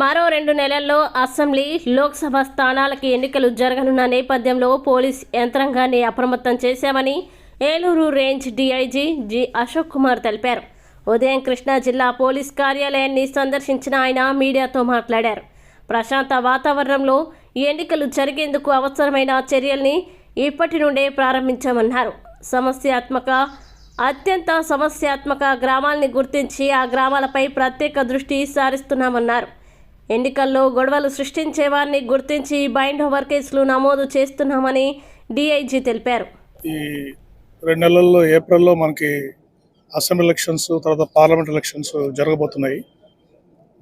మరో రెండు నెలల్లో అసెంబ్లీ లోక్సభ స్థానాలకి ఎన్నికలు జరగనున్న నేపథ్యంలో పోలీస్ యంత్రాంగాన్ని అప్రమత్తం చేశామని Eluru range DIG G Ashok Kumar తెలిపారు. ఉదయం కృష్ణా జిల్లా పోలీస్ కార్యాలయాన్ని సందర్శించిన ఆయన మీడియాతో మాట్లాడారు. ప్రశాంత వాతావరణంలో ఎన్నికలు జరిగేందుకు అవసరమైన చర్యల్ని ఇప్పటి నుండే ప్రారంభించామన్నారు. సమస్యాత్మక అత్యంత సమస్యాత్మక గ్రామాల్ని గుర్తించి ఆ గ్రామాలపై ప్రత్యేక దృష్టి సారిస్తున్నామన్నారు. ఎన్నికల్లో గొడవలు సృష్టించే వారిని గుర్తించి బైండ్ ఓవర్ కేసులు నమోదు చేస్తున్నామని డిఐజీ తెలిపారు. ఈ రెండు నెలల్లో ఏప్రిల్లో మనకి అసెంబ్లీ ఎలక్షన్స్ తర్వాత పార్లమెంట్ ఎలక్షన్స్ జరగబోతున్నాయి.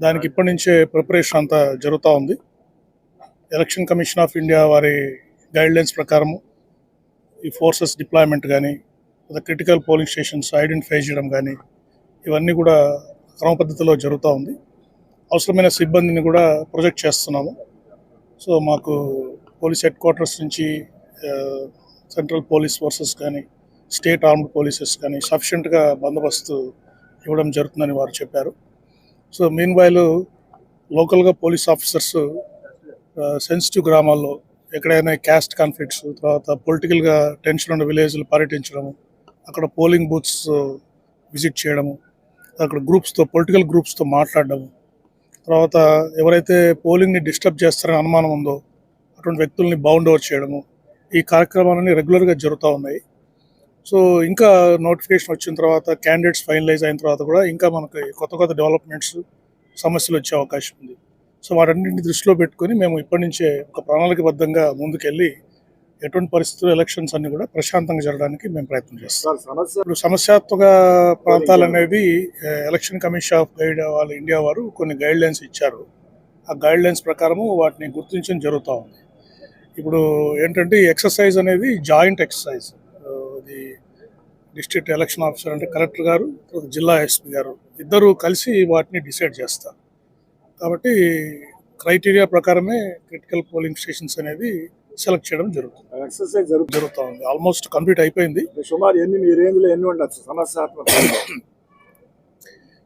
దానికి ఇప్పటి నుంచే ప్రిపరేషన్ అంతా జరుగుతూ ఉంది. ఎలక్షన్ కమిషన్ ఆఫ్ ఇండియా వారి గైడ్లైన్స్ ప్రకారము ఈ ఫోర్సెస్ డిప్లాయ్మెంట్ కానీ క్రిటికల్ పోలింగ్ స్టేషన్స్ ఐడెంటిఫై చేయడం కానీ ఇవన్నీ కూడా క్రమపద్ధతిలో జరుగుతూ ఉంది. అవసరమైన సిబ్బందిని కూడా ప్రొజెక్ట్ చేస్తున్నాము. సో మాకు పోలీస్ హెడ్ క్వార్టర్స్ నుంచి సెంట్రల్ పోలీస్ ఫోర్సెస్ కానీ స్టేట్ ఆర్మ్డ్ పోలీసెస్ కానీ సఫిషియెంట్గా బందోబస్తు ఇవ్వడం జరుగుతుందని వారు చెప్పారు. సో మీన్ వైల్ లోకల్గా పోలీస్ ఆఫీసర్స్ సెన్సిటివ్ గ్రామాల్లో ఎక్కడైనా క్యాస్ట్ కాన్ఫ్లిక్ట్స్ తర్వాత పొలిటికల్గా టెన్షన్ ఉన్న విలేజ్లు పర్యటించడము అక్కడ పోలింగ్ బూత్స్ విజిట్ చేయడము అక్కడ గ్రూప్స్తో పొలిటికల్ గ్రూప్స్తో మాట్లాడడము తర్వాత ఎవరైతే పోలింగ్ని డిస్టర్బ్ చేస్తారని అనుమానం ఉందో అటువంటి వ్యక్తుల్ని బౌండ్ ఓవర్ చేయడము ఈ కార్యక్రమాలన్నీ రెగ్యులర్గా జరుగుతూ ఉన్నాయి. సో ఇంకా నోటిఫికేషన్ వచ్చిన తర్వాత క్యాండిడేట్స్ ఫైనలైజ్ అయిన తర్వాత కూడా ఇంకా మనకి కొత్త కొత్త డెవలప్మెంట్స్ సమస్యలు వచ్చే అవకాశం ఉంది. సో వాటన్నింటిని దృష్టిలో పెట్టుకొని మేము ఇప్పటి నుంచే ఒక ప్రణాళికబద్ధంగా ముందుకెళ్ళి ఎటువంటి పరిస్థితులు ఎలక్షన్స్ అన్ని కూడా ప్రశాంతంగా జరగడానికి మేము ప్రయత్నం చేస్తాం. ఇప్పుడు సమస్యాత్మక ప్రాంతాలు అనేది ఎలక్షన్ కమిషన్ ఆఫ్ గైడ్ వాళ్ళ ఇండియా వారు కొన్ని గైడ్ లైన్స్ ఇచ్చారు. ఆ గైడ్ లైన్స్ ప్రకారము వాటిని గుర్తించడం జరుగుతూ ఉంది. ఇప్పుడు ఏంటంటే ఎక్సర్సైజ్ అనేది జాయింట్ ఎక్సర్సైజ్ ఇది డిస్ట్రిక్ట్ ఎలక్షన్ ఆఫీసర్ అంటే కలెక్టర్ గారు జిల్లా ఎస్పీ గారు ఇద్దరు కలిసి వాటిని డిసైడ్ చేస్తారు. కాబట్టి క్రైటీరియా ప్రకారమే క్రిటికల్ పోలింగ్ స్టేషన్స్ అనేది సెలెక్ట్ చేయడం జరుగుతుంది. ఎక్సర్సైజ్ జరుగుతుంది. జరుగుతూ ఉంది ఆల్మోస్ట్ కంప్లీట్ అయిపోయింది. సుమారు ఎన్ని మీ రేంజ్లో ఎన్ని ఉండొచ్చు? సమస్యాత్మక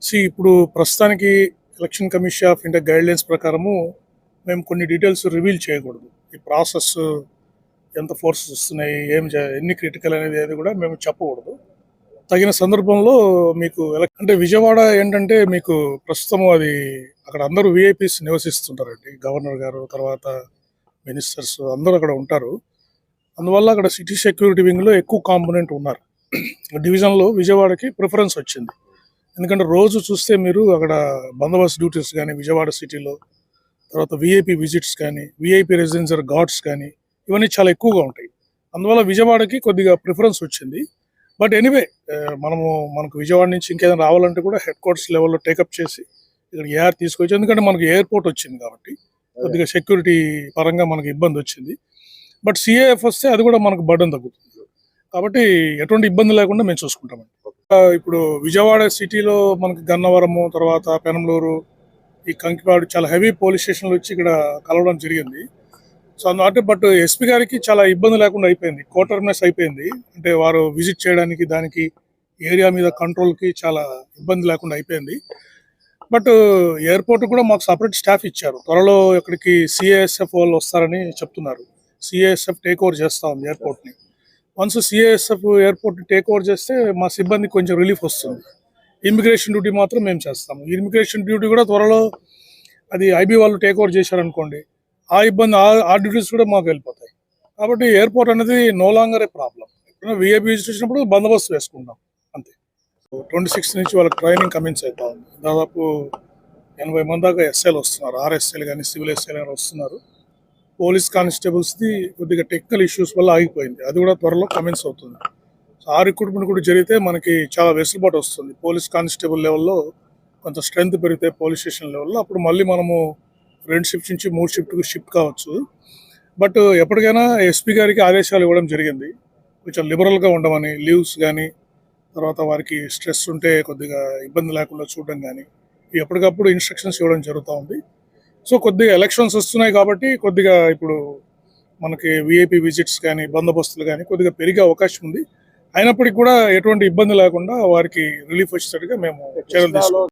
సి ఇప్పుడు ప్రస్తుతానికి election commission of India guidelines ప్రకారము మేము కొన్ని డీటెయిల్స్ రివీల్ చేయకూడదు. ఈ ప్రాసెస్ ఎంత ఫోర్సెస్ వస్తున్నాయి ఏం ఎన్ని క్రిటికల్ అనేది అది కూడా మేము చెప్పకూడదు. తగిన సందర్భంలో మీకు అంటే విజయవాడ ఏంటంటే మీకు ప్రస్తుతం అది అక్కడ అందరూ విఐపీస్ నివసిస్తుంటారండి. గవర్నర్ గారు తర్వాత మినిస్టర్స్ అందరూ అక్కడ ఉంటారు. అందువల్ల అక్కడ సిటీ సెక్యూరిటీ వింగ్లో ఎక్కువ కాంపోనెంట్ ఉన్నారు. డివిజన్లో విజయవాడకి ప్రిఫరెన్స్ వచ్చింది. ఎందుకంటే రోజు చూస్తే మీరు అక్కడ బందోబస్తు డ్యూటీస్ కానీ విజయవాడ సిటీలో తర్వాత విఐపి విజిట్స్ కానీ విఐపి రెసిడెన్షియల్ గార్డ్స్ కానీ ఇవన్నీ చాలా ఎక్కువగా ఉంటాయి. అందువల్ల విజయవాడకి కొద్దిగా ప్రిఫరెన్స్ వచ్చింది. బట్ ఎనీవే మనము మనకు విజయవాడ నుంచి ఇంకేదైనా రావాలంటే కూడా హెడ్ క్వార్టర్స్ లెవెల్లో టేకప్ చేసి ఇక్కడ ఏఆర్ తీసుకొచ్చి ఎందుకంటే మనకు ఎయిర్పోర్ట్ వచ్చింది కాబట్టి కొద్దిగా సెక్యూరిటీ పరంగా మనకు ఇబ్బంది వచ్చింది. బట్ సిఏఎఫ్ వస్తే అది కూడా మనకు బర్డన్ తగ్గుతుంది. కాబట్టి ఎటువంటి ఇబ్బంది లేకుండా మేము చూసుకుంటామండి. ఇప్పుడు విజయవాడ సిటీలో మనకి గన్నవరము తర్వాత పెనంలూరు ఈ కంకిపాడు చాలా హెవీ పోలీస్ స్టేషన్లు వచ్చి ఇక్కడ కలవడం జరిగింది. సో అందువల్ల బట్ ఎస్పీ గారికి చాలా ఇబ్బంది లేకుండా అయిపోయింది. కోటర్నెస్ అయిపోయింది. అంటే వారు విజిట్ చేయడానికి దానికి ఏరియా మీద కంట్రోల్కి చాలా ఇబ్బంది లేకుండా అయిపోయింది. బట్ ఎయిర్పోర్ట్ కూడా మాకు సపరేట్ స్టాఫ్ ఇచ్చారు. త్వరలో ఇక్కడికి సిఏఎస్ఎఫ్ వాళ్ళు వస్తారని చెప్తున్నారు. సిఏఎస్ఎఫ్ టేక్ ఓవర్ చేస్తాం ఎయిర్పోర్ట్ని. Once CISF airport take over చేస్తే మా సిబ్బంది కొంచెం రిలీఫ్ వస్తుంది. ఇమిగ్రేషన్ డ్యూటీ మాత్రం మేము చేస్తాము. ఇమిగ్రేషన్ డ్యూటీ కూడా త్వరలో అది ఐబీ వాళ్ళు టేక్ ఓవర్ చేశారనుకోండి ఆ ఇబ్బంది ఆ- డ్యూటీస్ కూడా మాకు వెళ్ళిపోతాయి. కాబట్టి ఎయిర్పోర్ట్ అనేది no longer a problem VIP visit వచ్చినప్పుడు బందోబస్తు వేసుకుంటాం అంతే. ట్వంటీ సిక్స్ నుంచి వాళ్ళకి ట్రైనింగ్ కమిన్స్ అవుతా ఉంది దాదాపు ఎనభై మంది దాకా ఎస్ఐలు వస్తున్నారు. ఆర్ఎస్ఎల్ కానీ సివిల్ ఎస్ఎల్ కానీ వస్తున్నారు. పోలీస్ కానిస్టేబుల్స్ది కొద్దిగా టెక్నికల్ ఇష్యూస్ వల్ల ఆగిపోయింది. అది కూడా త్వరలో కమెన్స్ అవుతుంది. సో ఆ రిక్రూట్మెంట్ కూడా జరిగితే మనకి చాలా వెసులుబాటు వస్తుంది. పోలీస్ కానిస్టేబుల్ లెవెల్లో కొంత స్ట్రెంగ్త్ పెరిగితే పోలీస్ స్టేషన్ లెవెల్లో అప్పుడు మళ్ళీ మనము రెండు షిఫ్ట్ నుంచి మూడు షిఫ్ట్కి షిఫ్ట్ కావచ్చు. బట్ ఎప్పటికైనా ఎస్పీ గారికి ఆదేశాలు ఇవ్వడం జరిగింది. కొంచెం లిబరల్గా ఉండమని లీవ్స్ కానీ తర్వాత వారికి స్ట్రెస్ ఉంటే కొద్దిగా ఇబ్బంది లేకుండా చూడడం కానీ ఎప్పటికప్పుడు ఇన్స్ట్రక్షన్స్ ఇవ్వడం జరుగుతూ ఉంది. సో కొద్దిగా ఎలక్షన్స్ వస్తున్నాయి కాబట్టి కొద్దిగా ఇప్పుడు మనకి విఐపి విజిట్స్ కానీ బందోబస్తులు కానీ కొద్దిగా పెరిగే అవకాశం ఉంది. అయినప్పటికీ కూడా ఎటువంటి ఇబ్బంది లేకుండా వారికి రిలీఫ్ వచ్చేటట్టుగా మేము చర్యలు తీసుకుంటాం